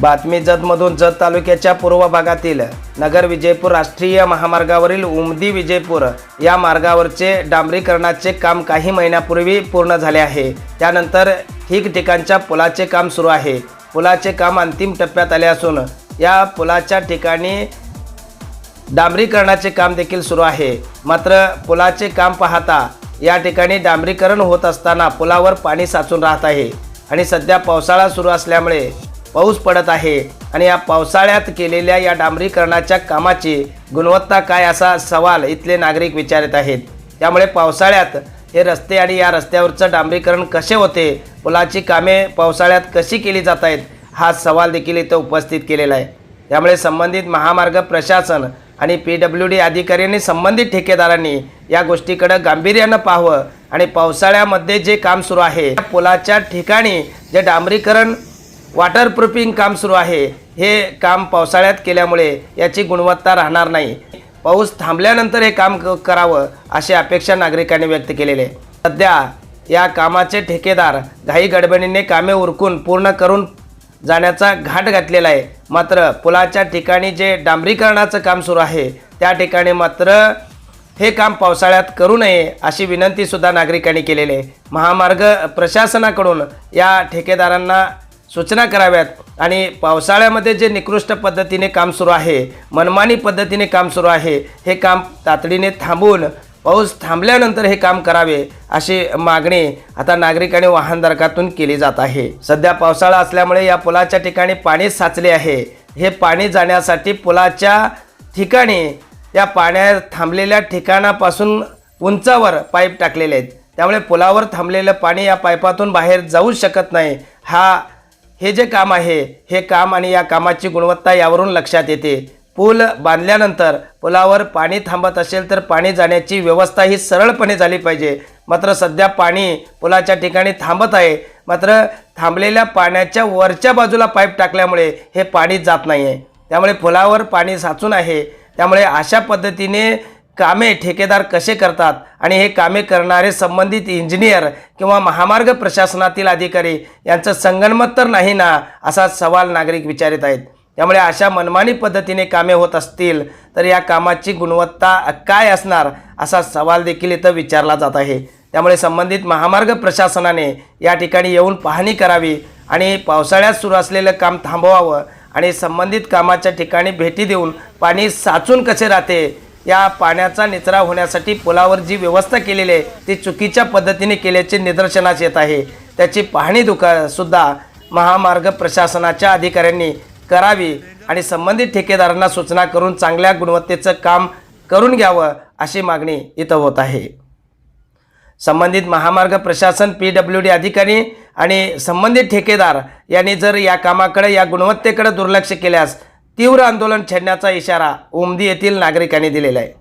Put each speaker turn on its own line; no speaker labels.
बातमी जतमधून जत तालुक्याच्या पूर्व भागातील नगर विजयपूर राष्ट्रीय महामार्गावरील उमदी विजयपूर या मार्गावरचे डांबरीकरणाचे काम काही महिन्यापूर्वी पूर्ण झाले आहे. त्यानंतर ठिकठिकाणच्या पुलाचे काम सुरू आहे. पुलाचे काम अंतिम टप्प्यात आले असून या पुलाच्या ठिकाणी डांबरीकरणाचे काम देखील सुरू आहे. मात्र पुलाचे काम पाहता या ठिकाणी डांबरीकरण होत असताना पुलावर पाणी साचून राहत आहे आणि सध्या पावसाळा सुरू असल्यामुळे पाऊस पडत आहे आणि या पावसाळ्यात केलेल्या या डांबरीकरणाच्या कामाची गुणवत्ता काय असा सवाल इथले नागरिक विचारत आहेत. त्यामुळे पावसाळ्यात हे रस्ते आणि या रस्त्यावरचं डांबरीकरण कसे होते पुलाची कामे पावसाळ्यात कशी केली जात आहेत हा सवाल देखील इथं उपस्थित केलेला आहे. त्यामुळे संबंधित महामार्ग प्रशासन आणि पी डब्ल्यू डी अधिकाऱ्यांनी संबंधित ठेकेदारांनी या गोष्टीकडं गांभीर्यानं पाहावं आणि पावसाळ्यामध्ये जे काम सुरू आहे पुलाच्या ठिकाणी जे डांबरीकरण वॉटरप्रूफिंग काम सुरू आहे. हे काम पावसाळ्यात केल्यामुळे याची गुणवत्ता राहणार नाही. पाऊस थांबल्यानंतर हे काम क- करावं अशी अपेक्षा नागरिकांनी व्यक्त केलेली आहे. सध्या या कामाचे ठेकेदार घाई गडबडीने कामे उरकून पूर्ण करून जाण्याचा घाट घातलेला आहे. मात्र पुलाच्या ठिकाणी जे डांबरीकरणाचं काम सुरू आहे त्या ठिकाणी मात्र हे काम पावसाळ्यात करू नये अशी विनंतीसुद्धा नागरिकांनी केलेली आहे. महामार्ग प्रशासनाकडून या ठेकेदारांना सूचना कराव्यात. आणि पावसाळ्यामध्ये जे निकृष्ट पद्धतीने काम सुरू आहे मनमानी पद्धतीने काम सुरू आहे हे काम तातडीने थांबून पाऊस थांबल्यानंतर हे काम करावे अशी मागणी आता नागरिक आणि वाहनधारकातून केली जात आहे. सध्या पावसाळा असल्यामुळे या पुलाच्या ठिकाणी पाणी साचले आहे. हे पाणी जाण्यासाठी पुलाच्या ठिकाणी या पाण्या थांबलेल्या ठिकाणापासून उंचावर पाईप टाकलेले आहेत. त्यामुळे पुलावर थांबलेलं पाणी या पाईपातून बाहेर जाऊ शकत नाही. हा हे जे काम आहे हे काम आणि या कामाची गुणवत्ता यावरून लक्षात येते. पूल बांधल्यानंतर पुलावर पाणी थांबत असेल तर पाणी जाण्याची व्यवस्था ही सरळपणे झाली पाहिजे. मात्र सध्या पाणी पुलाच्या ठिकाणी थांबत आहे. मात्र थांबलेल्या पाण्याच्या वरच्या बाजूला पाईप टाकल्यामुळे हे पाणी जात नाही आहे त्यामुळे पुलावर पाणी साचून आहे. त्यामुळे अशा पद्धतीने कामे ठेकेदार कसे करतात आणि हे कामे करणारे संबंधित इंजिनियर किंवा महामार्ग प्रशासनातील अधिकारी यांचं संगनमत तर नाही ना असा सवाल नागरिक विचारित आहेत. त्यामुळे अशा मनमानी पद्धतीने कामे होत असतील तर या कामाची गुणवत्ता काय असणार असा सवाल देखील इथं विचारला जात आहे. त्यामुळे संबंधित महामार्ग प्रशासनाने या ठिकाणी येऊन पाहणी करावी आणि पावसाळ्यात सुरू असलेलं काम थांबवावं आणि संबंधित कामाच्या ठिकाणी भेटी देऊन पाणी साचून कसे राहते या पाण्याचा निचरा होण्यासाठी पुलावर जी व्यवस्था केलेली आहे ती चुकीच्या पद्धतीने केल्याचे निदर्शनास येत आहे. त्याची पाहणी दुका सुद्धा महामार्ग प्रशासनाच्या अधिकाऱ्यांनी करावी आणि संबंधित ठेकेदारांना सूचना करून चांगल्या गुणवत्तेचं काम करून घ्यावं अशी मागणी इथं होत आहे. संबंधित महामार्ग प्रशासन पी डब्ल्यू डी अधिकारी आणि संबंधित ठेकेदार यांनी जर या कामाकडे या गुणवत्तेकडे दुर्लक्ष केल्यास तीव्र आंदोलन छेडण्याचा इशारा उमदी येथील नागरिकांनी दिलेला आहे.